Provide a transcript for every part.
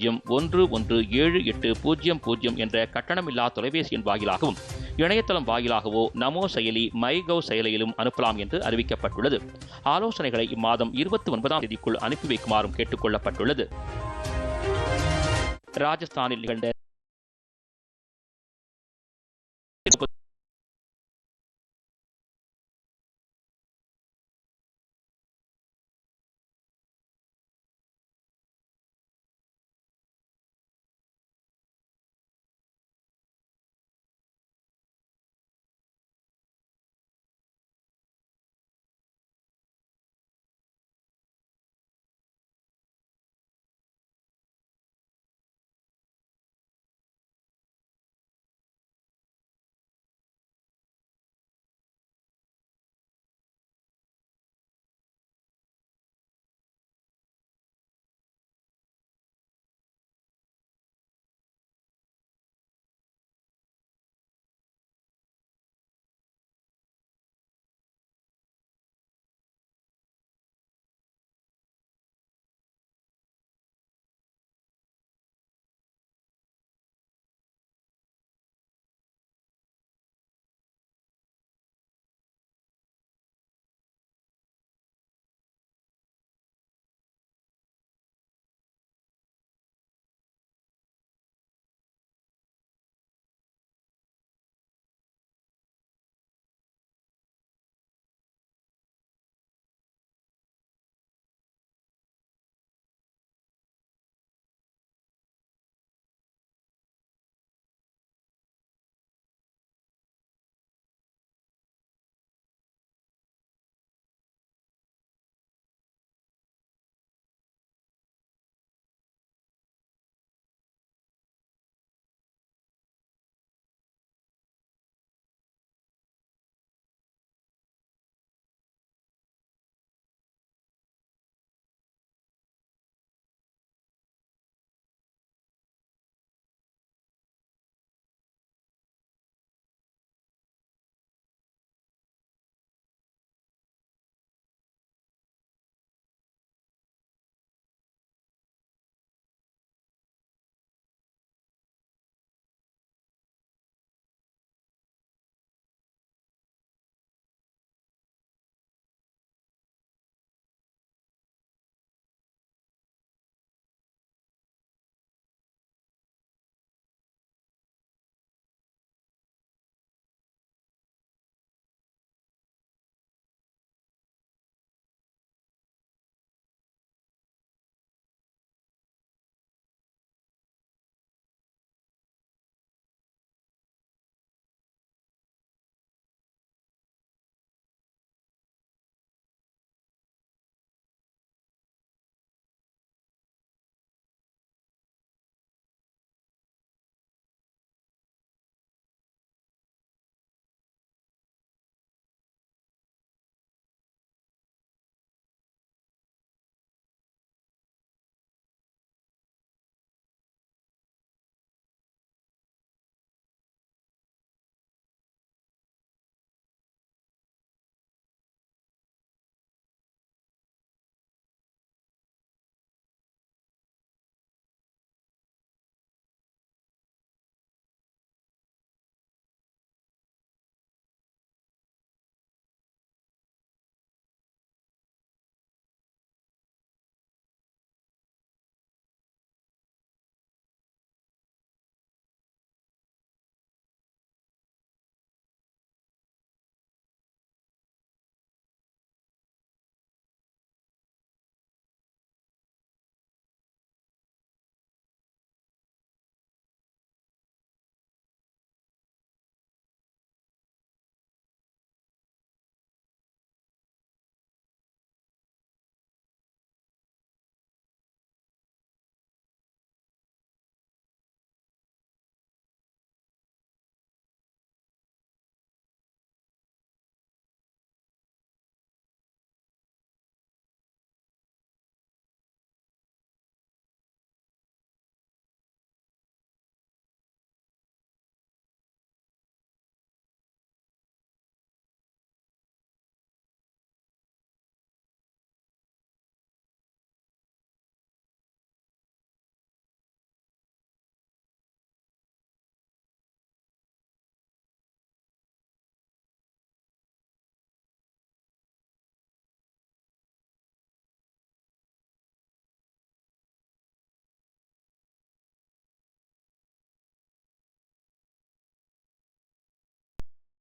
பூஜ்ஜியம் ஒன்று ஒன்று ஏழு எட்டு பூஜ்ஜியம் பூஜ்ஜியம் என்ற கட்டணமில்லா தொலைபேசி எண் வாயிலாகவும் இணையதளம் வாயிலாகவோ நமோ செயலி மை கவ் செயலியிலும் அனுப்பலாம் என்று அறிவிக்கப்பட்டுள்ளது. ஆலோசனைகளை இம்மாதம் இருபத்தி ஒன்பதாம் தேதிக்குள் அனுப்பி வைக்குமாறும் கேட்டுக் கொள்ளப்பட்டுள்ளது. ராஜஸ்தானில் நிகழ்ந்த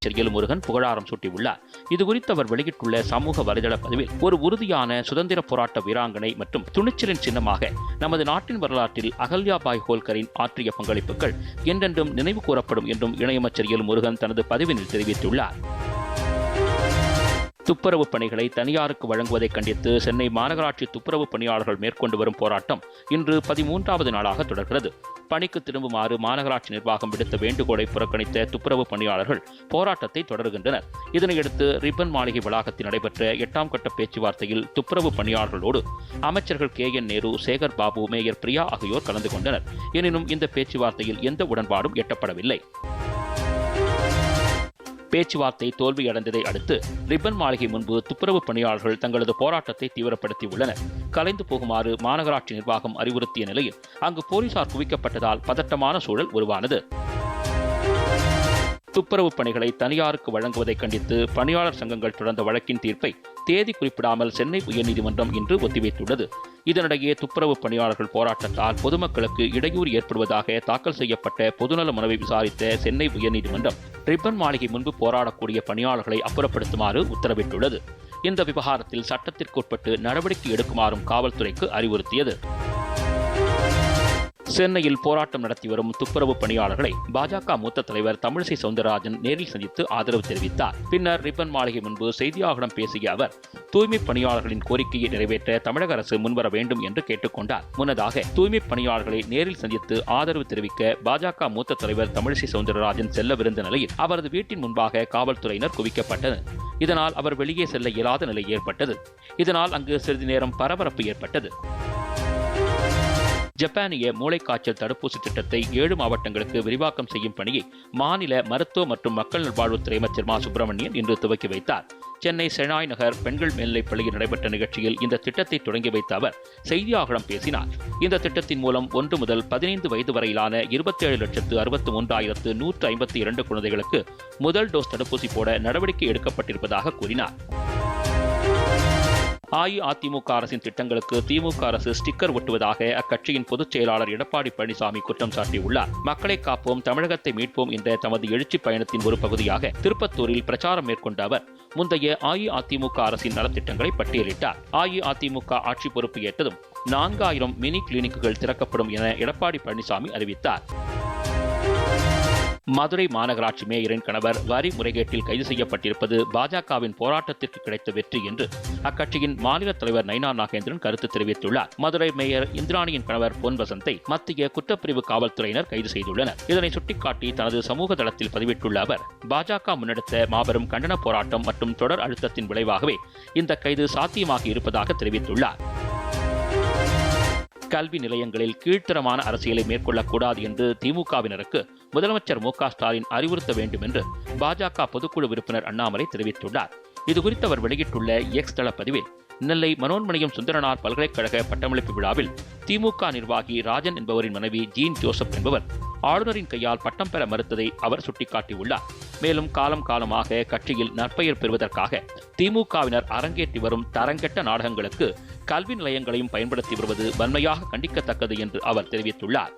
எல் முருகன் புகழாரம் சூட்டியுள்ளார். இதுகுறித்து அவர் வெளியிட்டுள்ள சமூக வலைதள பதிவில் ஒரு உறுதியான சுதந்திர போராட்ட வீராங்கனை மற்றும் துணிச்சலின் சின்னமாக நமது நாட்டின் வரலாற்றில் அகல்யாபாய் ஹோல்கரின் ஆற்றிய பங்களிப்புகள் என்றென்றும் நினைவு கூறப்படும் என்றும் இணையமைச்சர் எல் முருகன் தனது பதிவினில் தெரிவித்துள்ளார். துப்புரவு பணிகளை தனியாருக்கு வழங்குவதை கண்டித்து சென்னை மாநகராட்சி துப்புரவு பணியாளர்கள் மேற்கொண்டு வரும் போராட்டம் இன்று பதிமூன்றாவது நாளாக தொடர்கிறது. பணிக்கு திரும்புமாறு மாநகராட்சி நிர்வாகம் விடுத்த வேண்டுகோளை புறக்கணித்த துப்புரவு பணியாளர்கள் போராட்டத்தை தொடர்கின்றனர். இதனையடுத்து ரிப்பன் மாளிகை வளாகத்தில் நடைபெற்ற எட்டாம் கட்ட பேச்சுவார்த்தையில் துப்புரவு பணியாளர்களோடு அமைச்சர்கள் K. N. Nehru Sekar Babu mayor Priya ஆகியோர் கலந்து கொண்டனர். எனினும் இந்த பேச்சுவார்த்தையில் எந்த உடன்பாடும் எட்டப்படவில்லை. பேச்சுவார்த்தை தோல்வியடைந்ததை அடுத்து ரிப்பன் மாளிகை முன்பு துப்புரவு பணியாளர்கள் தங்களது போராட்டத்தை தீவிரப்படுத்தியுள்ளனர். கலைந்து போகுமாறு மாநகராட்சி நிர்வாகம் அறிவுறுத்திய நிலையில் அங்கு போலீசார் குவிக்கப்பட்டதால் பதட்டமான சூழல் உருவானது. துப்புரவு பணிகளை தனியாருக்கு வழங்குவதை கண்டித்து பணியாளர் சங்கங்கள் தொடர்ந்த வழக்கின் தீர்ப்பை தேதி குறிப்பிடாமல் சென்னை உயர்நீதிமன்றம் இன்று ஒத்திவைத்துள்ளது. இதனிடையே துப்புரவு பணியாளர்கள் போராட்டத்தால் பொதுமக்களுக்கு இடையூறு ஏற்படுவதாக தாக்கல் செய்யப்பட்ட பொதுநல மனுவை விசாரித்த சென்னை உயர்நீதிமன்றம் ரிப்பன் மாளிகை முன்பு போராடக்கூடிய பணியாளர்களை அப்புறப்படுத்துமாறு உத்தரவிட்டுள்ளது. இந்த விவகாரத்தில் சட்டத்திற்குட்பட்டு நடவடிக்கை எடுக்குமாறும் காவல்துறைக்கு அறிவுறுத்தியது. சென்னையில் போராட்டம் நடத்தி வரும் துப்புரவு பணியாளர்களை பாஜக மூத்த தலைவர் தமிழிசை சவுந்தரராஜன் நேரில் சந்தித்து ஆதரவு தெரிவித்தார். பின்னர் ரிப்பன் மாளிகை முன்பு செய்தியாளர்களிடம் பேசிய அவர் தூய்மை பணியாளர்களின் கோரிக்கையை நிறைவேற்ற தமிழக அரசு முன்வர வேண்டும் என்று கேட்டுக்கொண்டார். முன்னதாக தூய்மை பணியாளர்களை நேரில் சந்தித்து ஆதரவு தெரிவிக்க பாஜக மூத்த தலைவர் தமிழிசை சவுந்தரராஜன் செல்லவிருந்த நிலையில் அவரது வீட்டின் முன்பாக காவல்துறையினர் குவிக்கப்பட்டனர். இதனால் அவர் வெளியே செல்ல இயலாத நிலை ஏற்பட்டது. இதனால் அங்கு சிறிது நேரம் பரபரப்பு ஏற்பட்டது. ஜப்பானிய மூளைக்காய்ச்சல் தடுப்பூசி திட்டத்தை ஏழு மாவட்டங்களுக்கு விரிவாக்கம் செய்யும் பணியை மாநில மருத்துவ மற்றும் மக்கள் நல்வாழ்வுத்துறை அமைச்சர் மா. சுப்பிரமணியன் இன்று துவக்கி வைத்தார். சென்னை செனாய் நகர் பெண்கள் மேல்நிலைப் பள்ளியில் நடைபெற்ற நிகழ்ச்சியில் இந்த திட்டத்தை தொடங்கி வைத்த அவர் செய்தியாளர்களிடம் பேசினார். இந்த திட்டத்தின் மூலம் ஒன்று முதல் பதினைந்து வயது வரையிலான இருபத்தி ஏழு லட்சத்து அறுபத்து மூன்றாயிரத்து நூற்று ஐம்பத்தி இரண்டு குழந்தைகளுக்கு முதல் டோஸ் தடுப்பூசி போட நடவடிக்கை எடுக்கப்பட்டிருப்பதாக கூறினார். அஇஅதிமுக அரசின் திட்டங்களுக்கு திமுக அரசு ஸ்டிக்கர் ஒட்டுவதாக அக்கட்சியின் பொதுச் செயலாளர் எடப்பாடி பழனிசாமி குற்றம் சாட்டியுள்ளார். மக்களை காப்போம் தமிழகத்தை மீட்போம் என்ற தமது எழுச்சி பயணத்தின் ஒரு பகுதியாக திருப்பத்தூரில் பிரச்சாரம் மேற்கொண்ட அவர் முந்தைய அஇஅதிமுக அரசின் நலத்திட்டங்களை பட்டியலிட்டார். அஇஅதிமுக ஆட்சி பொறுப்பு ஏற்றதும் நான்காயிரம் மினி கிளினிக்குகள் திறக்கப்படும் என எடப்பாடி பழனிசாமி அறிவித்தார். மதுரை மாநகராட்சி மேயரின் கணவர் வரி முறைகேட்டில் கைது செய்யப்பட்டிருப்பது பாஜகவின் போராட்டத்திற்கு கிடைத்த வெற்றி என்று அக்கட்சியின் மாநில தலைவர் நைனா நாகேந்திரன் கருத்து தெரிவித்துள்ளார். மதுரை மேயர் இந்திராணியின் கணவர் பொன் வசந்தை மத்திய குற்றப்பிரிவு காவல்துறையினர் கைது செய்துள்ளனர். இதனை சுட்டிக்காட்டி தனது சமூக தளத்தில் பதிவிட்டுள்ள அவர் பாஜக முன்னெடுத்த மாபெரும் கண்டன போராட்டம் மற்றும் தொடர் அழுத்தத்தின் விளைவாகவே இந்த கைது சாத்தியமாகி இருப்பதாக தெரிவித்துள்ளார். கல்வி நிலையங்களில் கீழ்த்தரமான அரசியலை மேற்கொள்ளக்கூடாது என்று திமுகவினருக்கு முதலமைச்சர் மு ஸ்டாலின் அறிவுறுத்த வேண்டும் என்று பாஜக பொதுக்குழு உறுப்பினர் அண்ணாமலை தெரிவித்துள்ளார். இதுகுறித்து அவர் வெளியிட்டுள்ள எக்ஸ் தள பதிவில் நெல்லை மனோன்மணியம் சுந்தரனார் பல்கலைக்கழக பட்டமளிப்பு விழாவில் திமுக நிர்வாகி ராஜன் என்பவரின் மனைவி ஜீன் ஜோசப் என்பவர் ஆளுநரின் கையால் பட்டம் பெற மறுத்ததை அவர் சுட்டிக்காட்டியுள்ளார். மேலும் காலம் காலமாக கட்சியில் நற்பெயர் பெறுவதற்காக திமுகவினர் அரங்கேற்றி வரும் தரங்கெட்ட நாடகங்களுக்கு கல்வி நிலையங்களையும் பயன்படுத்தி வருவது வன்மையாக கண்டிக்கத்தக்கது என்று அவர் தெரிவித்துள்ளார்.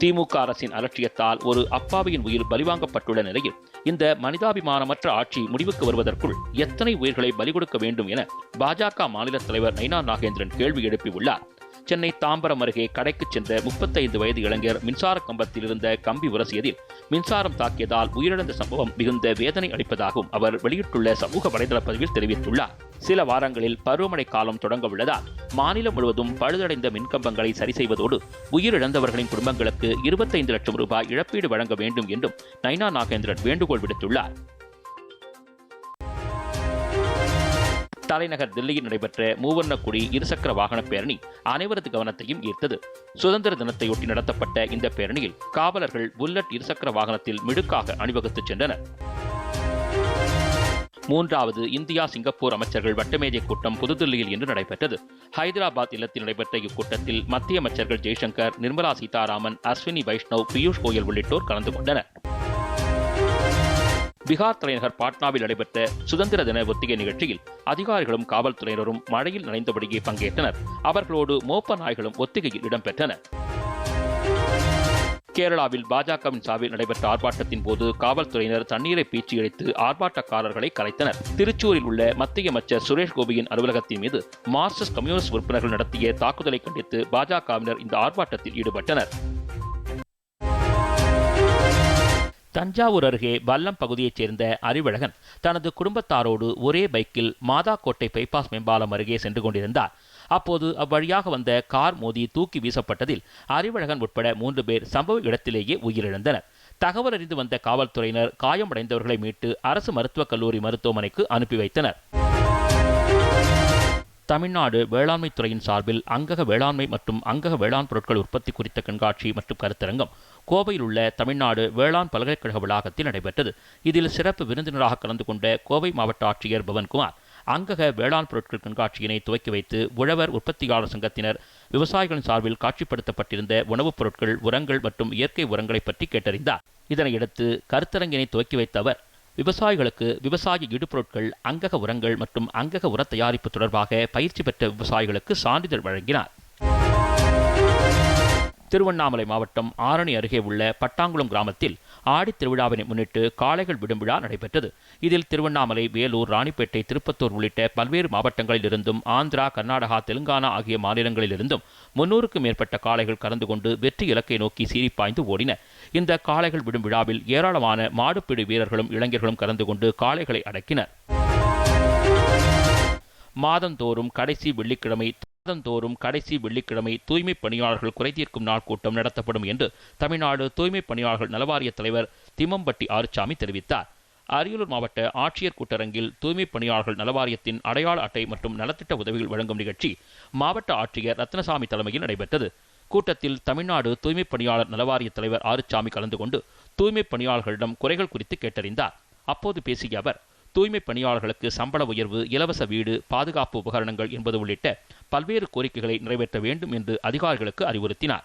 திமுக அரசின் அலட்சியத்தால் ஒரு அப்பாவியின் உயிர் பலிவாங்கப்பட்டுள்ள நிலையில் இந்த மனிதாபிமானமற்ற ஆட்சி முடிவுக்கு வருவதற்குள் எத்தனை உயிர்களை பலி கொடுக்க வேண்டும் என பாஜக மாநில தலைவர் நைனா நாகேந்திரன் கேள்வி எழுப்பியுள்ளார். சென்னை தாம்பரம் அருகே கடைக்கு சென்ற முப்பத்தைந்து வயது இளைஞர் மின்சார கம்பத்தில் இருந்த கம்பி உரசியதில் மின்சாரம் தாக்கியதால் உயிரிழந்த சம்பவம் மிகுந்த வேதனை அளிப்பதாகவும் அவர் வெளியிட்டுள்ள சமூக வலைதள பதிவில் தெரிவித்துள்ளார். சில வாரங்களில் பருவமழை காலம் தொடங்க உள்ளதால் மாநிலம் முழுவதும் பழுதடைந்த மின்கம்பங்களை சரி செய்வதோடு உயிரிழந்தவர்களின் குடும்பங்களுக்கு இருபத்தைந்து லட்சம் ரூபாய் இழப்பீடு வழங்க வேண்டும் என்றும் நைனா நாகேந்திரன் வேண்டுகோள் விடுத்துள்ளார். தலைநகர் தில்லியில் நடைபெற்ற மூவர்ண இருசக்கர வாகன பேரணி அனைவரது கவனத்தையும் ஈர்த்தது. சுதந்திர தினத்தையொட்டி நடத்தப்பட்ட இந்த பேரணியில் காவலர்கள் புல்லட் இருசக்கர வாகனத்தில் மிடுக்காக அணிவகுத்துச் சென்றனர். மூன்றாவது இந்தியா சிங்கப்பூர் அமைச்சர்கள் வட்டமேஜை கூட்டம் புதுதில்லியில் இன்று நடைபெற்றது. ஹைதராபாத் இல்லத்தில் நடைபெற்ற இக்கூட்டத்தில் மத்திய அமைச்சர்கள் ஜெய்சங்கர் நிர்மலா சீதாராமன் அஸ்வினி வைஷ்ணவ் பியூஷ் கோயல் உள்ளிட்டோர் கலந்து கொண்டனர். பீகார் தலைநகர் பாட்னாவில் நடைபெற்ற சுதந்திர தின ஒத்திகை நிகழ்ச்சியில் அதிகாரிகளும் காவல்துறையினரும் மழையில் நனைந்தபடியே பங்கேற்றனர். அவர்களோடு மோப்ப நாய்களும் ஒத்திகையில் இடம்பெற்றன. கேரளாவில் பாஜகவின் சார்பில் நடைபெற்ற ஆர்ப்பாட்டத்தின் போது காவல்துறையினர் தண்ணீரை பீச்சி அடித்து ஆர்ப்பாட்டக்காரர்களை கலைத்தனர். திருச்சூரில் உள்ள மத்திய அமைச்சர் சுரேஷ் கோபியின் அலுவலகத்தின் மீது மார்க்சிஸ்ட் கம்யூனிஸ்ட் உறுப்பினர்கள் நடத்திய தாக்குதலை கண்டித்து பாஜகவினர் இந்த ஆர்ப்பாட்டத்தில் ஈடுபட்டனர். தஞ்சாவூர் அருகே வல்லம் பகுதியைச் சேர்ந்த அறிவழகன் தனது குடும்பத்தாரோடு ஒரே பைக்கில் மாதாக்கோட்டை பைபாஸ் மேம்பாலம் அருகே சென்று கொண்டிருந்தார். அப்போது அவ்வழியாக வந்த கார் மோதி தூக்கி வீசப்பட்டதில் அறிவழகன் உட்பட மூன்று பேர் சம்பவ இடத்திலேயே உயிரிழந்தனர். தகவல் அறிந்து வந்த காவல்துறையினர் காயமடைந்தவர்களை மீட்டு அரசு மருத்துவக் கல்லூரி மருத்துவமனைக்கு அனுப்பி வைத்தனர். தமிழ்நாடு வேளாண்மை துறையின் சார்பில் அங்கக வேளாண்மை மற்றும் அங்கக வேளாண் பொருட்கள் உற்பத்தி குறித்த கண்காட்சி மற்றும் கருத்தரங்கம் கோவையில் உள்ள தமிழ்நாடு வேளாண் பல்கலைக்கழக வளாகத்தில் நடைபெற்றது. இதில் சிறப்பு விருந்தினராக கலந்து கொண்ட கோவை மாவட்ட ஆட்சியர் பவன்குமார் அங்கக வேளாண் பொருட்கள் கண்காட்சியினை துவக்கி வைத்து உழவர் உற்பத்தியாளர் சங்கத்தினர் விவசாயிகளின் சார்பில் காட்சிப்படுத்தப்பட்டிருந்த உணவுப் பொருட்கள் உரங்கள் மற்றும் இயற்கை உரங்களை பற்றி கேட்டறிந்தார். இதனையடுத்து கருத்தரங்கினை துவக்கி வைத்த அவர் விவசாயிகளுக்கு விவசாய இடுபொருட்கள் அங்கக உரங்கள் மற்றும் அங்கக உர தயாரிப்பு தொடர்பாக பயிற்சி பெற்ற விவசாயிகளுக்கு சான்றிதழ் வழங்கினார். திருவண்ணாமலை மாவட்டம் ஆரணி அருகே உள்ள பட்டாங்குளம் கிராமத்தில் ஆடி திருவிழாவினை முன்னிட்டு காளைகள் விடும் விழா நடைபெற்றது. இதில் திருவண்ணாமலை வேலூர் ராணிப்பேட்டை திருப்பத்தூர் உள்ளிட்ட பல்வேறு மாவட்டங்களில் இருந்தும் ஆந்திரா கர்நாடகா தெலுங்கானா ஆகிய மாநிலங்களில் இருந்தும் முன்னூறுக்கும் மேற்பட்ட காளைகள் கலந்து கொண்டு வெற்றி இலக்கை நோக்கி சீறிப்பாய்ந்து ஓடின. இந்த காளைகள் விடும் விழாவில் ஏராளமான மாடுபிடி வீரர்களும் இளைஞர்களும் கலந்து கொண்டு காளைகளை அடக்கினர். மாதந்தோறும் கடைசி வெள்ளிக்கிழமை மாதந்தோறும் கடைசி வெள்ளிக்கிழமை தூய்மை பணியாளர்கள் குறைதீர்க்கும் நாள் கூட்டம் நடத்தப்படும் என்று தமிழ்நாடு தூய்மை பணியாளர்கள் நலவாரிய தலைவர் திம்மம்பட்டி ஆறுசாமி தெரிவித்தார். அரியலூர் மாவட்ட ஆட்சியர் கூட்டரங்கில் தூய்மை பணியாளர்கள் நலவாரியத்தின் அடையாள அட்டை மற்றும் நலத்திட்ட உதவிகள் வழங்கும் நிகழ்ச்சி மாவட்ட ஆட்சியர் ரத்னசாமி தலைமையில் நடைபெற்றது. கூட்டத்தில் தமிழ்நாடு தூய்மை பணியாளர் நலவாரிய தலைவர் ஆறுசாமி கலந்து கொண்டு தூய்மை பணியாளர்களிடம் குறைகள் குறித்து கேட்டறிந்தார். அப்போது பேசிய அவர் தூய்மை பணியாளர்களுக்கு சம்பள உயர்வு இலவச வீடு பாதுகாப்பு உபகரணங்கள் என்பது உள்ளிட்ட பல்வேறு கோரிக்கைகளை நிறைவேற்ற வேண்டும் என்று அதிகாரிகளுக்கு அறிவுறுத்தினார்.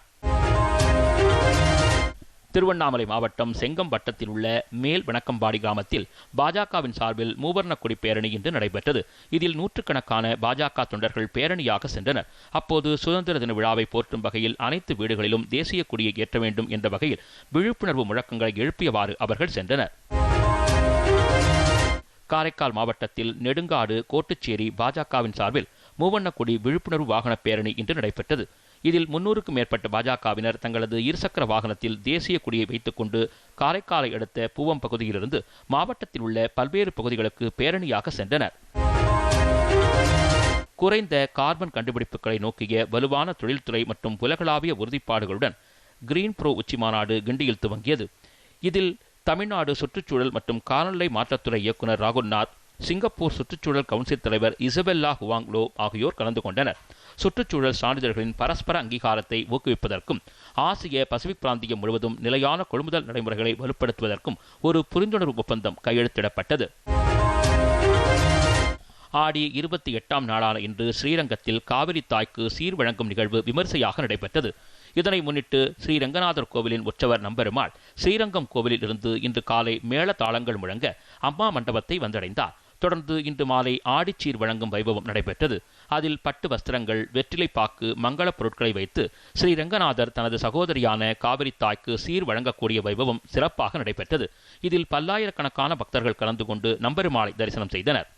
திருவண்ணாமலை மாவட்டம் செங்கம் வட்டத்தில் உள்ள மேல் வணக்கம்பாடி கிராமத்தில் பாஜகவின் சார்பில் மூவர்ண கொடி பேரணி இன்று நடைபெற்றது. இதில் நூற்றுக்கணக்கான பாஜக தொண்டர்கள் பேரணியாக சென்றனர். அப்போது சுதந்திர தின விழாவை போற்றும் வகையில் அனைத்து வீடுகளிலும் தேசிய கொடியை ஏற்ற வேண்டும் என்ற வகையில் விழிப்புணர்வு முழக்கங்களை எழுப்பியவாறு அவர்கள் சென்றனர். காரைக்கால் மாவட்டத்தில் நெடுங்காடு கோட்டுச்சேரி பாஜகவின் சார்பில் மூவண்ணக்குடி விழிப்புணர்வு வாகன பேரணி இன்று நடைபெற்றது. இதில் முன்னூறுக்கும் மேற்பட்ட பாஜகவினர் தங்களது இருசக்கர வாகனத்தில் தேசிய கொடியை வைத்துக்கொண்டு காரைக்காலை அடுத்த பூவம் பகுதியிலிருந்து மாவட்டத்தில் உள்ள பல்வேறு பகுதிகளுக்கு பேரணியாக சென்றனர். குறைந்த கார்பன் கண்டுபிடிப்புகளை நோக்கிய வலுவான தொழில்துறை மற்றும் உலகளாவிய உறுதிப்பாடுகளுடன் கிரீன் ப்ரோ உச்சி மாநாடு கிண்டியில் துவங்கியது. இதில் தமிழ்நாடு சுற்றுச்சூழல் மற்றும் காலநிலை மாற்றத்துறை இயக்குநர் ராகுல்நாத் சிங்கப்பூர் சுற்றுச்சூழல் கவுன்சில் தலைவர் இசபெல்லா ஹுவாங்லோ ஆகியோர் கலந்து கொண்டனர். சுற்றுச்சூழல் சான்றிதழ்களின் பரஸ்பர அங்கீகாரத்தை ஊக்குவிப்பதற்கும் ஆசிய பசிபிக் பிராந்தியம் முழுவதும் நிலையான கொள்முதல் நடைமுறைகளை வலுப்படுத்துவதற்கும் ஒரு புரிந்துணர்வு ஒப்பந்தம் கையெழுத்திடப்பட்டது. ஆடி இருபத்தி எட்டாம் நாளான இன்று ஸ்ரீரங்கத்தில் காவிரி தாய்க்கு சீர் வழங்கும் நிகழ்வு விமர்சையாக நடைபெற்றது. இதனை முன்னிட்டு ஸ்ரீரங்கநாதர் கோவிலின் உற்சவர் நம்பெருமாள் ஸ்ரீரங்கம் கோவிலில் இருந்து இன்று காலை மேள தாளங்கள் முழங்க அம்மா மண்டபத்தை வந்தடைந்தார். தொடர்ந்து இன்று மாலை ஆடிச்சீர் வழங்கும் வைபவம் நடைபெற்றது. அதில் பட்டு வஸ்திரங்கள் வெற்றிலை பாக்கு மங்களப் பொருட்களை வைத்து ஸ்ரீ ரங்கநாதர் தனது சகோதரியான காவிரி தாய்க்கு சீர் வழங்கக்கூடிய வைபவம் சிறப்பாக நடைபெற்றது. இதில் பல்லாயிரக்கணக்கான பக்தர்கள் கலந்து கொண்டு நம்பெருமாளை தரிசனம் செய்தனர்.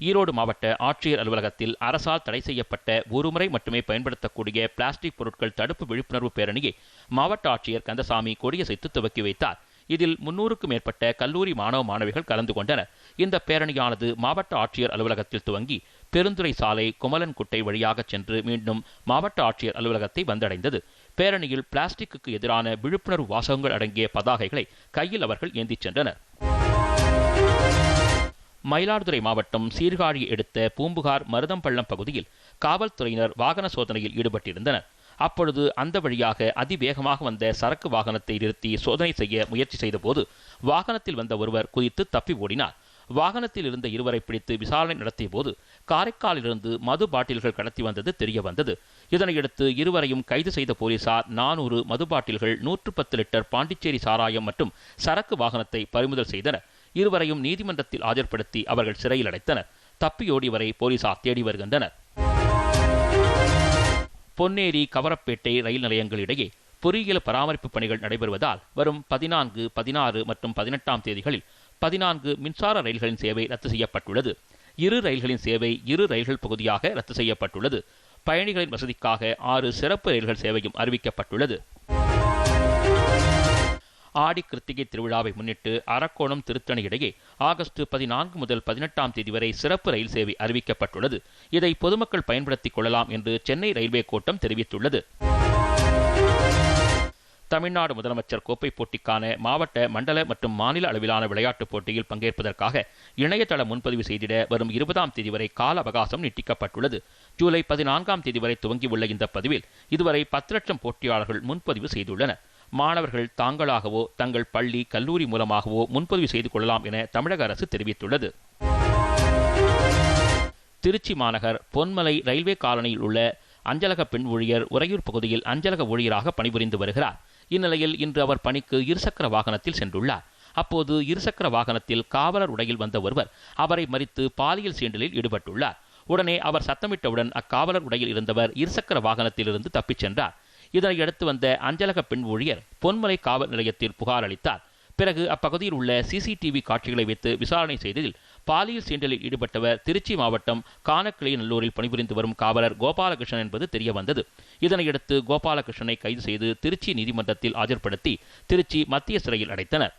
ஈரோடு மாவட்ட ஆட்சியர் அலுவலகத்தில் அரசால் தடை செய்யப்பட்ட ஒருமுறை மட்டுமே பயன்படுத்தக்கூடிய பிளாஸ்டிக் பொருட்கள் தடுப்பு விழிப்புணர்வு பேரணியை மாவட்ட ஆட்சியர் கந்தசாமி கொடியசைத்து துவக்கி வைத்தார். இதில் முன்னூறுக்கும் மேற்பட்ட கல்லூரி மாணவ மாணவிகள் கலந்து கொண்டனர். இந்த பேரணியானது மாவட்ட ஆட்சியர் அலுவலகத்தில் துவங்கி பெருந்துறை சாலை குமலன்குட்டை வழியாக சென்று மீண்டும் மாவட்ட ஆட்சியர் அலுவலகத்தை வந்தடைந்தது. பேரணியில் பிளாஸ்டிக்கு எதிரான விழிப்புணர்வு வாசகங்கள் அடங்கிய பதாகைகளை கையில் அவர்கள் ஏந்திச் சென்றனர். மயிலாடுதுறை மாவட்டம் சீர்காழி எடுத்த பூம்புகார் மருதம்பள்ளம் பகுதியில் காவல்துறையினர் வாகன சோதனையில் ஈடுபட்டிருந்தனர். அப்பொழுது அந்த வழியாக அதிவேகமாக வந்த சரக்கு வாகனத்தை நிறுத்தி சோதனை செய்ய முயற்சி செய்தபோது வாகனத்தில் வந்த ஒருவர் குதித்து தப்பி ஓடினார். வாகனத்தில் இருந்த இருவரை பிடித்து விசாரணை நடத்திய போது காரைக்காலிலிருந்து மது பாட்டில்கள் கடத்தி வந்தது தெரிய வந்தது. இதனையடுத்து இருவரையும் கைது செய்த போலீசார் நானூறு மது பாட்டில்கள் நூற்று பத்து லிட்டர் பாண்டிச்சேரி சாராயம் மற்றும் சரக்கு வாகனத்தை பறிமுதல் செய்தனர். இருவரையும் நீதிமன்றத்தில் ஆஜர்படுத்தி அவர்கள் சிறையில் அடைத்தனர். தப்பியோடிவரை போலீசார் தேடி வருகின்றனர். பொன்னேரி கவரப்பேட்டை ரயில் நிலையங்களிடையே பொறியியல் பராமரிப்பு பணிகள் நடைபெறுவதால் வரும் பதினான்கு பதினாறு மற்றும் பதினெட்டாம் தேதிகளில் பதினான்கு மின்சார ரயில்களின் சேவை ரத்து செய்யப்பட்டுள்ளது. இரு ரயில்களின் சேவை இரு ரயில்கள் பகுதியாக ரத்து செய்யப்பட்டுள்ளது. பயணிகளின் வசதிக்காக ஆறு சிறப்பு ரயில்கள் சேவையும் அறிவிக்கப்பட்டுள்ளது. ஆடி கிருத்திகை திருவிழாவை முன்னிட்டு அரக்கோணம் திருத்தணி இடையே ஆகஸ்ட் பதினான்கு முதல் பதினெட்டாம் தேதி வரை சிறப்பு ரயில் சேவை அறிவிக்கப்பட்டுள்ளது. இதை பொதுமக்கள் பயன்படுத்திக் கொள்ளலாம் என்று சென்னை ரயில்வே கோட்டம் தெரிவித்துள்ளது. தமிழ்நாடு முதலமைச்சர் கோப்பை போட்டிக்கான மாவட்ட மண்டல மற்றும் மாநில அளவிலான விளையாட்டுப் போட்டியில் பங்கேற்பதற்காக இணையதள முன்பதிவு செய்திட வரும் இருபதாம் தேதி வரை கால அவகாசம் நீட்டிக்கப்பட்டுள்ளது. ஜூலை பதினான்காம் தேதி வரை துவங்கியுள்ள இந்த பதிவில் இதுவரை பத்து லட்சம் போட்டியாளர்கள் முன்பதிவு செய்துள்ளனர். மாணவர்கள் தாங்களாகவோ தங்கள் பள்ளி கல்லூரி மூலமாகவோ முன்பதிவு செய்து கொள்ளலாம் என தமிழக அரசு தெரிவித்துள்ளது. திருச்சி மாநகர் பொன்மலை ரயில்வே காலனியில் உள்ள அஞ்சலக பெண் ஊழியர் உறையூர் பகுதியில் அஞ்சலக ஊழியராக பணிபுரிந்து வருகிறார். இந்நிலையில் இன்று அவர் பணிக்கு இருசக்கர வாகனத்தில் சென்றுள்ளார். அப்போது இருசக்கர வாகனத்தில் காவலர் உடையில் வந்த ஒருவர் அவரை மறித்து பாலியல் சீண்டலில் ஈடுபட்டுள்ளார். உடனே அவர் சத்தமிட்டவுடன் அக்காவலர் உடையில் இருந்தவர் இருசக்கர வாகனத்திலிருந்து தப்பிச் சென்றார். இதனை அடுத்து வந்த அஞ்சலக பெண் ஊழியர் பொன்மலை காவல் நிலையத்தில் புகார் அளித்தார். பிறகு அப்பகுதியில் உள்ள சிசிடிவி காட்சிகளை வைத்து விசாரணை செய்ததில் பாலியல் சீண்டலில் ஈடுபட்டவர் திருச்சி மாவட்டம் காணக்கிளையநல்லூரில் பணிபுரிந்து வரும் காவலர் கோபாலகிருஷ்ணன் என்பது தெரியவந்தது. இதனையடுத்து கோபாலகிருஷ்ணனை கைது செய்து திருச்சி நீதிமன்றத்தில் ஆஜர்படுத்தி திருச்சி மத்திய சிறையில் அடைத்தனர்.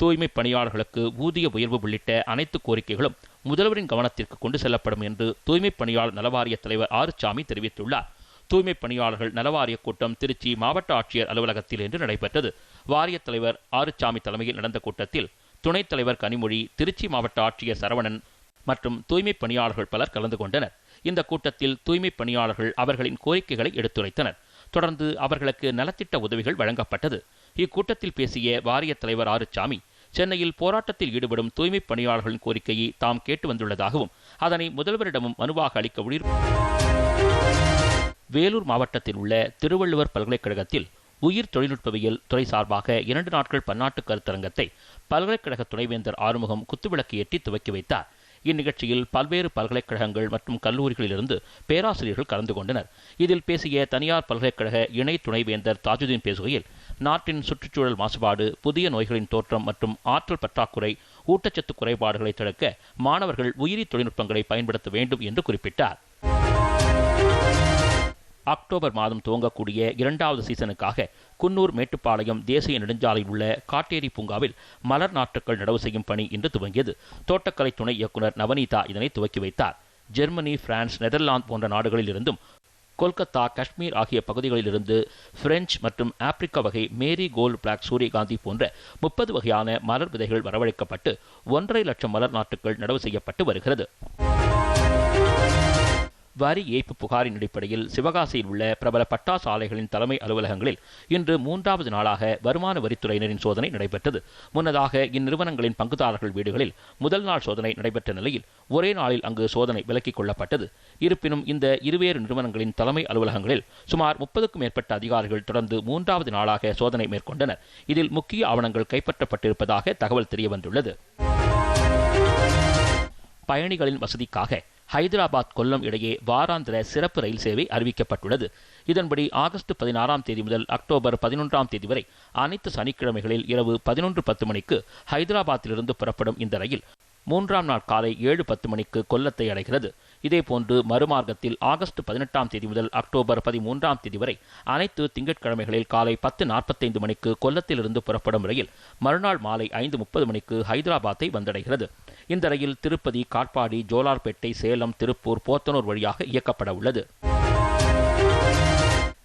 தூய்மை பணியாளர்களுக்கு ஊதிய உயர்வு உள்ளிட்ட அனைத்து கோரிக்கைகளும் முதல்வரின் கவனத்திற்கு கொண்டு செல்லப்படும் என்று தூய்மை பணியாளர் நலவாரிய தலைவர் ஆறுசாமி தெரிவித்துள்ளார். தூய்மை பணியாளர்கள் நலவாரிய கூட்டம் திருச்சி மாவட்ட ஆட்சியர் அலுவலகத்தில் இன்று நடைபெற்றது. வாரிய தலைவர் ஆறுசாமி தலைமையில் நடந்த கூட்டத்தில் துணைத் தலைவர் கனிமொழி திருச்சி மாவட்ட ஆட்சியர் சரவணன் மற்றும் தூய்மை பணியாளர்கள் பலர் கலந்து கொண்டனர். இந்த கூட்டத்தில் தூய்மை பணியாளர்கள் அவர்களின் கோரிக்கைகளை எடுத்துரைத்தனர். தொடர்ந்து அவர்களுக்கு நலத்திட்ட உதவிகள் வழங்கப்பட்டது. இக்கூட்டத்தில் பேசிய வாரிய தலைவர் ஆறுசாமி சென்னையில் போராட்டத்தில் ஈடுபடும் தூய்மை பணியாளர்களின் கோரிக்கையை தாம் கேட்டு வந்துள்ளதாகவும் அதனை முதல்வரிடமும் மனுவாக அளிக்க உயிர் வேலூர் மாவட்டத்தில் உள்ள திருவள்ளுவர் பல்கலைக்கழகத்தில் உயிர் தொழில்நுட்பவியல் துறை சார்பாக இரண்டு நாட்கள் பன்னாட்டு கருத்தரங்கத்தை பல்கலைக்கழக துணைவேந்தர் ஆறுமுகம் குத்துவிளக்கு எட்டி துவக்கி வைத்தார். இந்நிகழ்ச்சியில் பல்வேறு பல்கலைக்கழகங்கள் மற்றும் கல்லூரிகளிலிருந்து பேராசிரியர்கள் கலந்து கொண்டனர். இதில் பேசிய தனியார் பல்கலைக்கழக இணை துணைவேந்தர் தாஜுதீன் பேசுகையில் நாட்டின் சுற்றுச்சூழல் மாசுபாடு புதிய நோய்களின் தோற்றம் மற்றும் ஆற்றல் பற்றாக்குறை ஊட்டச்சத்து குறைபாடுகளை தடுக்க மாணவர்கள் உயிரி தொழில்நுட்பங்களை பயன்படுத்த வேண்டும் என்று குறிப்பிட்டார். அக்டோபர் மாதம் துவங்கக்கூடிய இரண்டாவது சீசனுக்காக குன்னூர் மேட்டுப்பாளையம் தேசிய நெடுஞ்சாலையில் உள்ள காட்டேரி பூங்காவில் மலர் நாற்றுக்கள் நடவு செய்யும் பணி இன்று துவங்கியது. தோட்டக்கலை துணை இயக்குநர் நவநீதா இதனை துவக்கி வைத்தார். ஜெர்மனி பிரான்ஸ் நெதர்லாந்து போன்ற நாடுகளில் இருந்தும் கொல்கத்தா காஷ்மீர் ஆகிய பகுதிகளிலிருந்து பிரெஞ்சு மற்றும் ஆப்பிரிக்க வகை மேரி கோல்டு பிளாக் சூரியகாந்தி போன்ற முப்பது வகையான மலர் விதைகள் வரவழைக்கப்பட்டு ஒன்றரை லட்சம் மலர் நாட்டுகள் நடவு செய்யப்பட்டு வருகிறது. வரி ஏய்ப்பு புகாரின் அடிப்படையில் சிவகாசியில் உள்ள பிரபல பட்டாசு ஆலைகளின் தலைமை அலுவலகங்களில் இன்று மூன்றாவது நாளாக வருமான வரித்துறையினரின் சோதனை நடைபெற்றது. முன்னதாக இந்நிறுவனங்களின் பங்குதாரர்கள் வீடுகளில் முதல் நாள் சோதனை நடைபெற்ற நிலையில் ஒரே நாளில் அங்கு சோதனை விலக்கிக் கொள்ளப்பட்டது. இருப்பினும் இந்த இருவேறு நிறுவனங்களின் தலைமை அலுவலகங்களில் சுமார் முப்பதுக்கும் மேற்பட்ட அதிகாரிகள் தொடர்ந்து மூன்றாவது நாளாக சோதனை மேற்கொண்டனர். இதில் முக்கிய ஆவணங்கள் கைப்பற்றப்பட்டிருப்பதாக தகவல் தெரியவந்துள்ளது. பயணிகளின் வசதிக்காக ஹைதராபாத் கொல்லம் இடையே வாராந்திர சிறப்பு ரயில் சேவை அறிவிக்கப்பட்டுள்ளது. இதன்படி ஆகஸ்ட் பதினாறாம் தேதி முதல் அக்டோபர் பதினொன்றாம் தேதி வரை அனைத்து சனிக்கிழமைகளில் இரவு பதினொன்று பத்து மணிக்கு ஹைதராபாத்திலிருந்து புறப்படும் இந்த ரயில் மூன்றாம் நாள் காலை ஏழு பத்து மணிக்கு கொல்லத்தை அடைகிறது. இதேபோன்று மறுமார்க்கத்தில் ஆகஸ்ட் பதினெட்டாம் தேதி முதல் அக்டோபர் பதிமூன்றாம் தேதி வரை அனைத்து திங்கட்கிழமைகளில் காலை பத்து நாற்பத்தைந்து மணிக்கு கொல்லத்திலிருந்து புறப்படும் ரயில் மறுநாள் மாலை ஐந்து முப்பது மணிக்கு ஹைதராபாத்தை வந்தடைகிறது. இந்த ரயில் திருப்பதி காட்பாடி ஜோலார்பேட்டை சேலம் திருப்பூர் போத்தனூர் வழியாக இயக்கப்பட உள்ளது.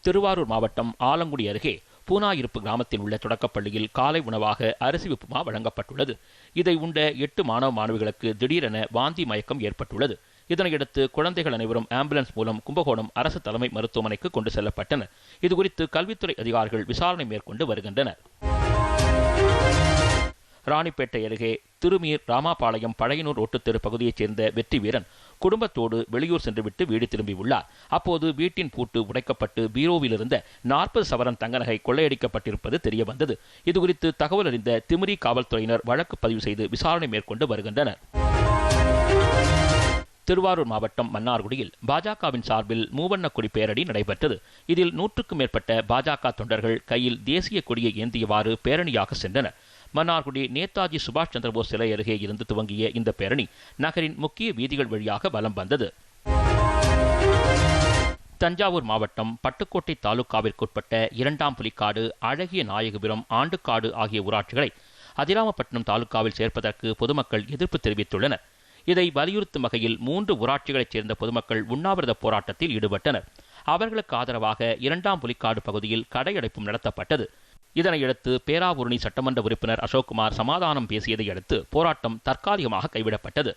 திருவாரூர் மாவட்டம் ஆலங்குடி அருகே பூனாயிருப்பு கிராமத்தில் உள்ள தொடக்கப்பள்ளியில் காலை உணவாக அரிசி உப்புமா வழங்கப்பட்டுள்ளது. இதை உண்ட எட்டு மாணவ மாணவிகளுக்கு திடீரென வாந்தி மயக்கம் ஏற்பட்டுள்ளது. இதனையடுத்து குழந்தைகள் அனைவரும் ஆம்புலன்ஸ் மூலம் கும்பகோணம் அரசு தலைமை மருத்துவமனைக்கு கொண்டு செல்லப்பட்டனர். இதுகுறித்து கல்வித்துறை அதிகாரிகள் விசாரணை மேற்கொண்டு வருகின்றனர். ராணிப்பேட்டை அருகே திருமீர் ராமாபாளையம் பழையனூர் ஓட்டுத்தெரு பகுதியைச் சேர்ந்த வெற்றி வீரன் குடும்பத்தோடு வெளியூர் சென்றுவிட்டு வீடு திரும்பியுள்ளார். அப்போது வீட்டின் பூட்டு உடைக்கப்பட்டு பீரோவில் இருந்த நாற்பது சவரன் தங்கநகை கொள்ளையடிக்கப்பட்டிருப்பது தெரியவந்தது. இதுகுறித்து தகவல் அறிந்த திமிரி காவல்துறையினர் வழக்கு பதிவு செய்து விசாரணை மேற்கொண்டு வருகின்றனர். திருவாரூர் மாவட்டம் மன்னார்குடியில் பாஜகவின் சார்பில் மூவண்ண கொடி பேரணி நடைபெற்றது. இதில் நூற்றுக்கும் மேற்பட்ட பாஜக தொண்டர்கள் கையில் தேசிய கொடியை ஏந்தியவாறு பேரணியாக சென்றனர். மன்னார்குடி நேதாஜி சுபாஷ் சந்திரபோஸ் சிலை அருகே இருந்து துவங்கிய இந்த பேரணி நகரின் முக்கிய வீதிகள் வழியாக வலம் வந்தது. தஞ்சாவூர் மாவட்டம் பட்டுக்கோட்டை தாலுகாவிற்குட்பட்ட இரண்டாம் புலிக்காடு அழகிய நாயகபுரம் ஆண்டுக்காடு ஆகிய ஊராட்சிகளை அதிராமப்பட்டினம் தாலுகாவில் சேர்ப்பதற்கு பொதுமக்கள் எதிர்ப்பு தெரிவித்துள்ளனர். இதை வலியுறுத்தும் வகையில் மூன்று ஊராட்சிகளைச் சேர்ந்த பொதுமக்கள் உண்ணாவிரத போராட்டத்தில் ஈடுபட்டனர். அவர்களுக்கு ஆதரவாக இரண்டாம் புலிக்காடு பகுதியில் கடையடைப்பும் நடத்தப்பட்டது. இதனையடுத்து பேராவூரணி சட்டமன்ற உறுப்பினர் அசோக்குமார் சமாதானம் பேசியதை அடுத்து போராட்டம் தற்காலிகமாக கைவிடப்பட்டது.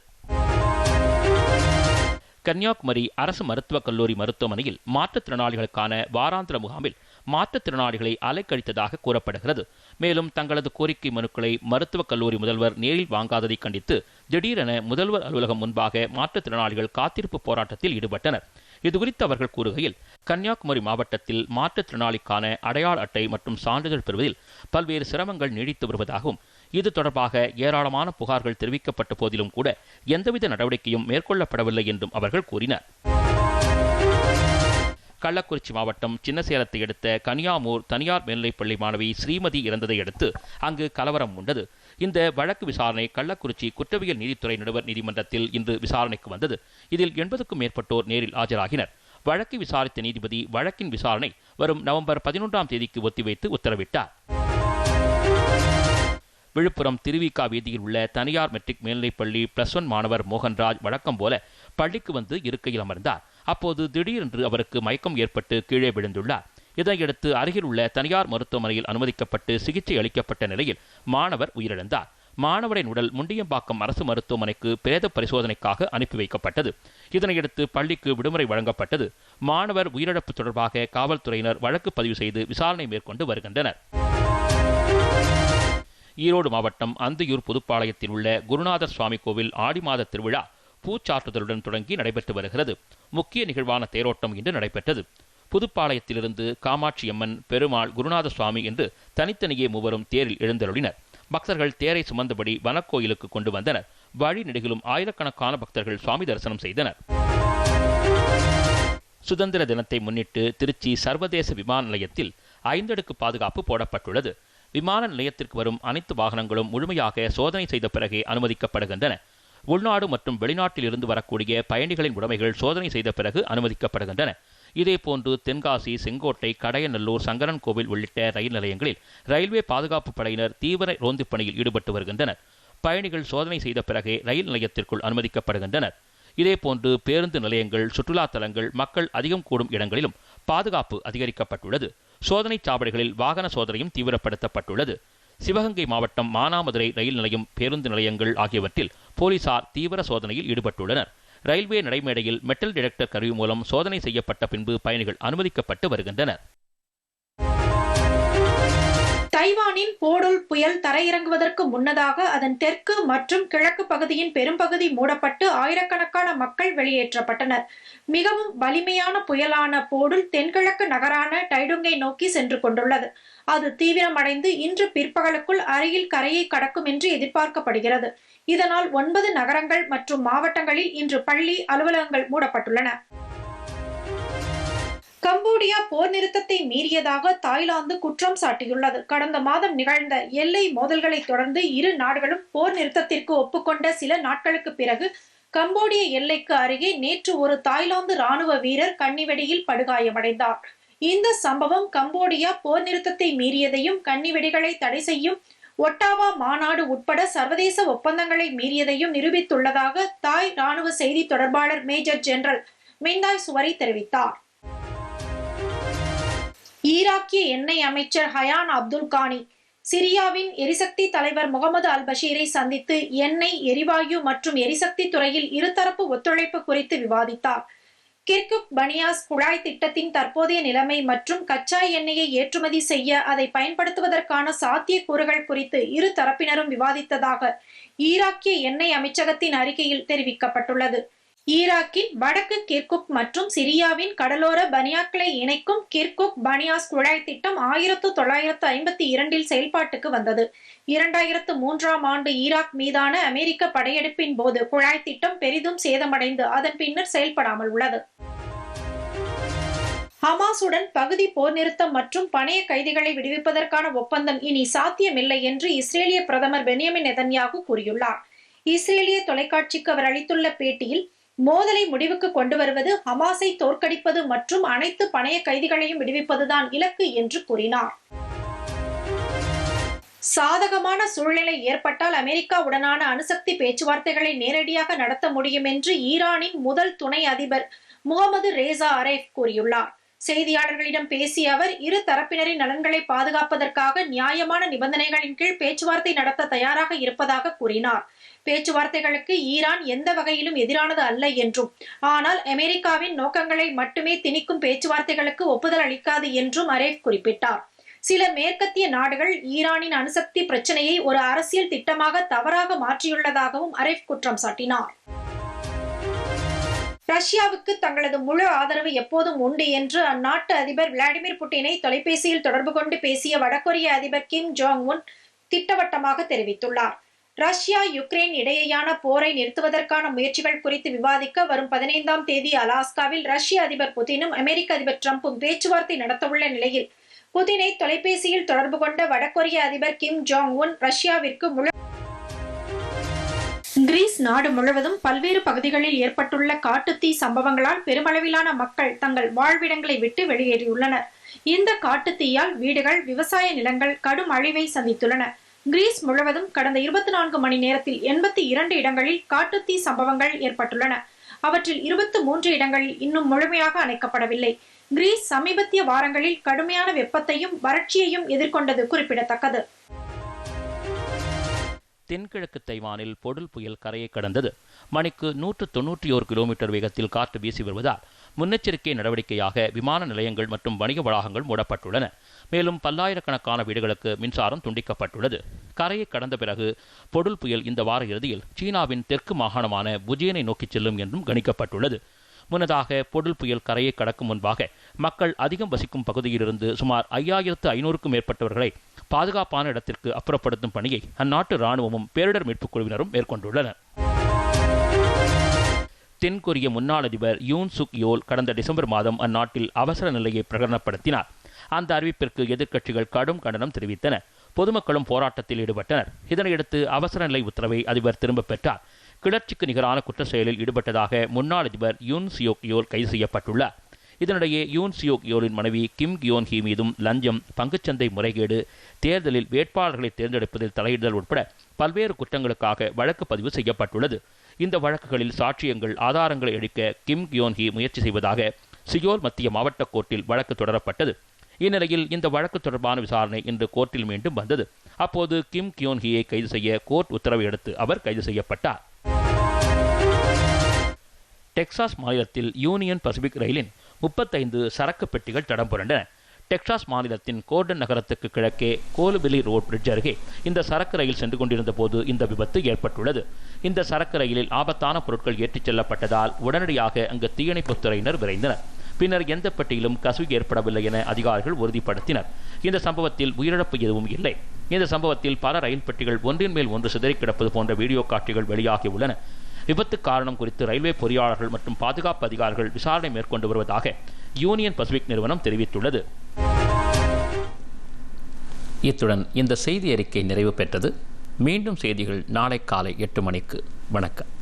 கன்னியாகுமரி அரசு மருத்துவக் கல்லூரி மருத்துவமனையில் மாற்றுத்திறனாளிகளுக்கான வாராந்திர முகாமில் மாற்றுத்திறனாளிகளை அலைக்கழித்ததாக கூறப்படுகிறது. மேலும் தங்களது கோரிக்கை மனுக்களை மருத்துவக் கல்லூரி முதல்வர் நேரில் வாங்காததை கண்டித்து திடீரென முதல்வர் அலுவலகம் முன்பாக மாற்றுத்திறனாளிகள் காத்திருப்பு போராட்டத்தில் ஈடுபட்டனர். இதுகுறித்து அவர்கள் கூறுகையில் கன்னியாகுமரி மாவட்டத்தில் மாற்றுத்திறனாளிக்கான அடையாள அட்டை மற்றும் சான்றிதழ் பெறுவதில் பல்வேறு சிரமங்கள் நீடித்து வருவதாகவும் இது தொடர்பாக ஏராளமான புகார்கள் தெரிவிக்கப்பட்ட போதிலும் கூட எந்தவித நடவடிக்கையும் மேற்கொள்ளப்படவில்லை என்றும் அவர்கள் கூறினர். கள்ளக்குறிச்சி மாவட்டம் சின்னசேலத்தை அடுத்த கனியாமூர் தனியார் மேல்நிலைப்பள்ளி மாணவி ஸ்ரீமதி இறந்ததை அடுத்து அங்கு கலவரம் உண்டது இந்த வழக்கு விசாரணை கள்ளக்குறிச்சி குற்றவியல் நீதித்துறை நடுவர் நீதிமன்றத்தில் இன்று விசாரணைக்கு வந்தது. இதில் எண்பதுக்கும் மேற்பட்டோர் நேரில் ஆஜராகினர். வழக்கை விசாரித்த நீதிபதி வழக்கின் விசாரணை வரும் நவம்பர் பதினொன்றாம் தேதிக்கு ஒத்திவைத்து உத்தரவிட்டார். விழுப்புரம் திருவிக்கா வீதியில் உள்ள தனியார் மெட்ரிக் மேல்நிலைப்பள்ளி பிளஸ் ஒன் மாணவர் மோகன்ராஜ் வழக்கம் போல பள்ளிக்கு வந்து இருக்கையில் அமர்ந்தார். அப்போது திடீரென்று அவருக்கு மயக்கம் ஏற்பட்டு கீழே விழுந்துள்ளார். இதனையடுத்து அருகில் உள்ள தனியார் மருத்துவமனையில் அனுமதிக்கப்பட்டு சிகிச்சை அளிக்கப்பட்ட நிலையில் மாணவர் உயிரிழந்தார். மாணவரின் உடல் முண்டியம்பாக்கம் அரசு மருத்துவமனைக்கு பிரேத பரிசோதனைக்காக அனுப்பி வைக்கப்பட்டது. இதனையடுத்து பள்ளிக்கு விடுமுறை வழங்கப்பட்டது. மாணவர் உயிரிழப்பு தொடர்பாக காவல்துறையினர் வழக்கு பதிவு செய்து விசாரணை மேற்கொண்டு வருகின்றனர். ஈரோடு மாவட்டம் அந்தியூர் புதுப்பாளையத்தில் உள்ள குருநாதர் சுவாமி கோவில் ஆடி மாத திருவிழா பூச்சாற்றுதலுடன் தொடங்கி நடைபெற்று வருகிறது. முக்கிய நிகழ்வான தேரோட்டம் இன்று நடைபெற்றது. புதுப்பாளையத்திலிருந்து காமாட்சி அம்மன் பெருமாள் குருநாத சுவாமி என்று தனித்தனியே மூவரும் தேரில் எழுந்தருளினர். பக்தர்கள் தேரை சுமந்தபடி வனக்கோயிலுக்கு கொண்டு வந்தனர். வழி நெடுகிலும் ஆயிரக்கணக்கான பக்தர்கள் சுவாமி தரிசனம் செய்தனர். சுதந்திர தினத்தை முன்னிட்டு திருச்சி சர்வதேச விமான நிலையத்தில் ஐந்தடுக்கு பாதுகாப்பு போடப்பட்டுள்ளது. விமான நிலையத்திற்கு வரும் அனைத்து வாகனங்களும் முழுமையாக சோதனை செய்த பிறகே அனுமதிக்கப்படுகின்றன. உள்நாடு மற்றும் வெளிநாட்டில் இருந்து வரக்கூடிய பயணிகளின் உடைமைகள் சோதனை செய்த பிறகு அனுமதிக்கப்படுகின்றன. இதேபோன்று தென்காசி செங்கோட்டை கடையநல்லூர் சங்கரன்கோவில் உள்ளிட்ட ரயில் நிலையங்களில் ரயில்வே பாதுகாப்பு படையினர் தீவிர ரோந்து பணியில் ஈடுபட்டு வருகின்றனர். பயணிகள் சோதனை செய்த பிறகே ரயில் நிலையத்திற்குள் அனுமதிக்கப்படுகின்றனர். இதேபோன்று பேருந்து நிலையங்கள் சுற்றுலா தலங்கள் மக்கள் அதிகம் கூடும் இடங்களிலும் பாதுகாப்பு அதிகரிக்கப்பட்டுள்ளது. சோதனை சாவடிகளில் வாகன சோதனையும் தீவிரப்படுத்தப்பட்டுள்ளது. சிவகங்கை மாவட்டம் மானாமதுரை ரயில் நிலையம் பேருந்து நிலையங்கள் ஆகியவற்றில் போலீசார் தீவிர சோதனையில் ஈடுபட்டுள்ளனர். ரயில்வே நடைமேடையில் மெட்டல் டிடெக்டர் கருவி மூலம் சோதனை செய்யப்பட்ட பின்பு பயணிகள் அனுமதிக்கப்பட்டு வருகின்றனர். தைவானின் போடுல் புயல் தரையிறங்குவதற்கு முன்னதாக அதன் தெற்கு மற்றும் கிழக்கு பகுதியின் பெரும்பகுதி மூடப்பட்டு ஆயிரக்கணக்கான மக்கள் வெளியேற்றப்பட்டனர். மிகவும் வலிமையான புயலான போடுல் தென்கிழக்கு நகரான டைடுங்கை நோக்கி சென்று கொண்டுள்ளது. அது தீவிரமடைந்து இன்று பிற்பகலுக்குள் அருகில் கரையை கடக்கும் என்று எதிர்பார்க்கப்படுகிறது. இதனால் ஒன்பது நகரங்கள் மற்றும் மாவட்டங்களில் இன்று பள்ளி அலுவலகங்கள் மூடப்பட்டுள்ளன. கம்போடியா போர் நிறுத்தத்தை மீறியதாக தாய்லாந்து குற்றம் சாட்டியுள்ளது. கடந்த மாதம் நிகழ்ந்த எல்லை மோதல்களை தொடர்ந்து இரு நாடுகளும் போர் நிறுத்தத்திற்கு ஒப்புக்கொண்ட சில நாட்களுக்கு பிறகு கம்போடிய எல்லைக்கு அருகே நேற்று ஒரு தாய்லாந்து ராணுவ வீரர் கன்னிவெடியில் படுகாயமடைந்தார். இந்த சம்பவம் கம்போடியா போர் நிறுத்தத்தை மீறியதையும் கன்னிவெடிகளை தடை செய்யும் ஒட்டாவா மாநாடு உட்பட சர்வதேச ஒப்பந்தங்களை மீறியதையும் நிரூபித்துள்ளதாக தாய் ராணுவ செய்தி தொடர்பாளர் மேஜர் ஜெனரல் மிந்தாய் சுவரி தெரிவித்தார். ஈராக்கிய எண்ணெய் அமைச்சர் ஹயான் அப்துல் கானி சிரியாவின் எரிசக்தி தலைவர் முகமது அல் பஷீரை சந்தித்து எண்ணெய் எரிவாயு மற்றும் எரிசக்தி துறையில் இருதரப்பு ஒத்துழைப்பு குறித்து விவாதித்தார். கிர்குக் பனியாஸ் குழாய் திட்டத்தின் தற்போதைய நிலைமை மற்றும் கச்சா எண்ணெயை ஏற்றுமதி செய்ய அதை பயன்படுத்துவதற்கான சாத்தியக்கூறுகள் குறித்து இரு தரப்பினரும் விவாதித்ததாக ஈராக்கிய எண்ணெய் அமைச்சகத்தின் அறிக்கையில் தெரிவிக்கப்பட்டுள்ளது. ஈராக்கின் வடக்கு கிர்குக் மற்றும் சிரியாவின் கடலோர பனியாக்களை இணைக்கும் கிர்குக் பனியாஸ் குழாய் திட்டம் ஆயிரத்து தொள்ளாயிரத்து ஐம்பத்தி இரண்டில் செயல்பாட்டுக்கு வந்தது. இரண்டாயிரத்து மூன்றாம் ஆண்டு ஈராக் மீதான அமெரிக்க படையெடுப்பின் போது குழாய் திட்டம் பெரிதும் சேதமடைந்து அதன் பின்னர் செயல்படாமல் உள்ளது. ஹமாசுடன் பகுதி போர் நிறுத்தம் மற்றும் பணைய கைதிகளை விடுவிப்பதற்கான ஒப்பந்தம் இனி சாத்தியமில்லை என்று இஸ்ரேலிய பிரதமர் பெனியமின் நெதன்யாகு கூறியுள்ளார். இஸ்ரேலிய தொலைக்காட்சிக்கு அவர் அளித்துள்ள பேட்டியில் மோதலை முடிவுக்கு கொண்டு வருவது ஹமாஸை தோற்கடிப்பது மற்றும் அனைத்து பணைய கைதிகளையும் விடுவிப்பதுதான் இலக்கு என்று கூறினார். சாதகமான சூழ்நிலை ஏற்பட்டால் அமெரிக்காவுடனான அணுசக்தி பேச்சுவார்த்தைகளை நேரடியாக நடத்த முடியும் என்று ஈரானின் முதல் துணை அதிபர் முகமது ரேசா அரேஃப் கூறியுள்ளார். செய்தியாளர்களிடம் பேசிய அவர் இரு தரப்பினரின் நலன்களை பாதுகாப்பதற்காக நியாயமான நிபந்தனைகளின் கீழ் பேச்சுவார்த்தை நடத்த தயாராக இருப்பதாக கூறினார். பேச்சுவார்த்தைகளுக்கு ஈரான் எந்த வகையிலும் எதிரானது அல்ல என்றும் ஆனால் அமெரிக்காவின் நோக்கங்களை மட்டுமே திணிக்கும் பேச்சுவார்த்தைகளுக்கு ஒப்புதல் அளிக்காது என்றும் அரேஃப் குறிப்பிட்டார். சில மேற்கத்திய நாடுகள் ஈரானின் அணுசக்தி பிரச்சனையை ஒரு அரசியல் திட்டமாக தவறாக மாற்றியுள்ளதாகவும் அரேஃப் குற்றம் சாட்டினார். ரஷ்யாவுக்கு தங்களது முழு ஆதரவு எப்போதும் உண்டு என்று அந்நாட்டு அதிபர் விளாடிமிர் புட்டினை தொலைபேசியில் தொடர்பு கொண்டு பேசிய வடகொரிய அதிபர் கிம் ஜோங் உன் திட்டவட்டமாக தெரிவித்துள்ளார். ரஷ்யா யுக்ரைன் இடையேயான போரை நிறுத்துவதற்கான முயற்சிகள் குறித்து விவாதிக்க வரும் பதினைந்தாம் தேதி அலாஸ்காவில் ரஷ்ய அதிபர் புதினும் அமெரிக்க அதிபர் டிரம்பும் பேச்சுவார்த்தை நடத்தவுள்ள நிலையில் புதினை தொலைபேசியில் தொடர்பு கொண்ட வடகொரிய அதிபர் கிம் ஜோங் உன் ரஷ்யாவிற்கு முழு கிரீஸ் நாடு முழுவதும் பல்வேறு பகுதிகளில் ஏற்பட்டுள்ள காட்டுத்தீ சம்பவங்களால் பெருமளவிலான மக்கள் தங்கள் வாழ்விடங்களை விட்டு வெளியேறியுள்ளனர். இந்த காட்டுத்தீயால் வீடுகள் விவசாய நிலங்கள் கடும் அழிவை சந்தித்துள்ளன. கிரீஸ் முழுவதும் கடந்த இருபத்தி நான்கு மணி நேரத்தில் எண்பத்தி இரண்டு இடங்களில் காட்டுத்தீ சம்பவங்கள் ஏற்பட்டுள்ளன. அவற்றில் இருபத்தி மூன்று இடங்களில் இன்னும் முழுமையாக அணைக்கப்படவில்லை. கிரீஸ் சமீபத்திய வாரங்களில் கடுமையான வெப்பத்தையும் வறட்சியையும் எதிர்கொண்டது குறிப்பிடத்தக்கது. தென்கிழக்கு தைவானில் பொடுல் புயல் கரையை கடந்தது. மணிக்கு நூற்று தொன்னூற்றி ஓரு கிலோமீட்டர் வேகத்தில் காற்று வீசி வருவதால் முன்னெச்சரிக்கை நடவடிக்கையாக விமான நிலையங்கள் மற்றும் வணிக வளாகங்கள் மூடப்பட்டுள்ளன. மேலும் பல்லாயிரக்கணக்கான வீடுகளுக்கு மின்சாரம் துண்டிக்கப்பட்டுள்ளது. கரையை கடந்த பிறகு பொடுல் புயல் இந்த வார இறுதியில் சீனாவின் தெற்கு மாகாணமான புஜியனை நோக்கிச் செல்லும் என்றும் கணிக்கப்பட்டுள்ளது. முன்னதாக பொடுல் புயல் கரையை கடக்கும் முன்பாக மக்கள் அதிகம் வசிக்கும் பகுதியிலிருந்து சுமார் ஐயாயிரத்து ஐநூறுக்கும் மேற்பட்டவர்களை பாதுகாப்பான இடத்திற்கு அப்புறப்படுத்தும் பணியை அந்நாட்டு ராணுவமும் பேரிடர் மீட்புக் குழுவினரும் மேற்கொண்டுள்ளனர். தென்கொரிய முன்னாள் அதிபர் யூன் சுக் யோல் கடந்த டிசம்பர் மாதம் அந்நாட்டில் அவசர நிலையை பிரகடனப்படுத்தினார். அந்த அறிவிப்பிற்கு எதிர்க்கட்சிகள் கடும் கண்டனம் தெரிவித்தன. பொதுமக்களும் போராட்டத்தில் ஈடுபட்டனர். இதனையடுத்து அவசர நிலை உத்தரவை அதிபர் திரும்பப் பெற்றார். கிளர்ச்சிக்கு நிகரான குற்ற செயலில் ஈடுபட்டதாக முன்னாள் அதிபர் யூன் சியோக் யோல் கைது செய்யப்பட்டுள்ளார். இதனிடையே யூன் சியோக் யோலின் மனைவி கிம் கியோன் ஹி மீதும் லஞ்சம் பங்குச்சந்தை முறைகேடு தேர்தலில் வேட்பாளர்களை தேர்ந்தெடுப்பதில் தலையிடுதல் உட்பட பல்வேறு குற்றங்களுக்காக வழக்கு பதிவு செய்யப்பட்டுள்ளது. இந்த வழக்குகளில் சாட்சியங்கள் ஆதாரங்களை அளிக்க கிம் கியோன் ஹி முயற்சி செய்வதாக சியோல் மத்திய மாவட்ட கோர்ட்டில் வழக்கு தொடரப்பட்டது. இந்நிலையில் இந்த வழக்கு தொடர்பான விசாரணை இன்று கோர்ட்டில் மீண்டும் வந்தது. அப்போது கிம் கியோன் ஹியை கைது செய்ய கோர்ட் உத்தரவை அடுத்து அவர் கைது செய்யப்பட்டார். டெக்சாஸ் மாநிலத்தில் யூனியன் பசிபிக் ரயிலின் முப்பத்தைந்து சரக்கு பெட்டிகள் தடம் புரண்டன டெக்சாஸ் மாநிலத்தின் கோர்டன் நகரத்துக்கு கிழக்கே கோலுபிலி ரோட் பிரிட்ஜ் அருகே இந்த சரக்கு ரயில் சென்று கொண்டிருந்த போது இந்த விபத்து ஏற்பட்டுள்ளது. இந்த சரக்கு ரயிலில் ஆபத்தான பொருட்கள் ஏற்றிச் செல்லப்பட்டதால் உடனடியாக அங்கு தீயணைப்புத் துறையினர் விரைந்தனர். பின்னர் எந்த பெட்டியிலும் கசிவு ஏற்படவில்லை என அதிகாரிகள் உறுதிப்படுத்தினர். இந்த சம்பவத்தில் உயிரிழப்பு எதுவும் இல்லை. இந்த சம்பவத்தில் பல ரயில் பெட்டிகள் ஒன்றின் மேல் ஒன்று சிதறி கிடப்பது போன்ற வீடியோ காட்சிகள் வெளியாகியுள்ளன விபத்து காரணம் குறித்து ரயில்வே பொறியாளர்கள் மற்றும் பாதுகாப்பு அதிகாரிகள் விசாரணை மேற்கொண்டு வருவதாக யூனியன் பசிபிக் நிறுவனம் தெரிவித்துள்ளது. இத்துடன் இந்த செய்தி அறிக்கை நிறைவு பெற்றது. மீண்டும் செய்திகள் நாளை காலை எட்டு மணிக்கு. வணக்கம்.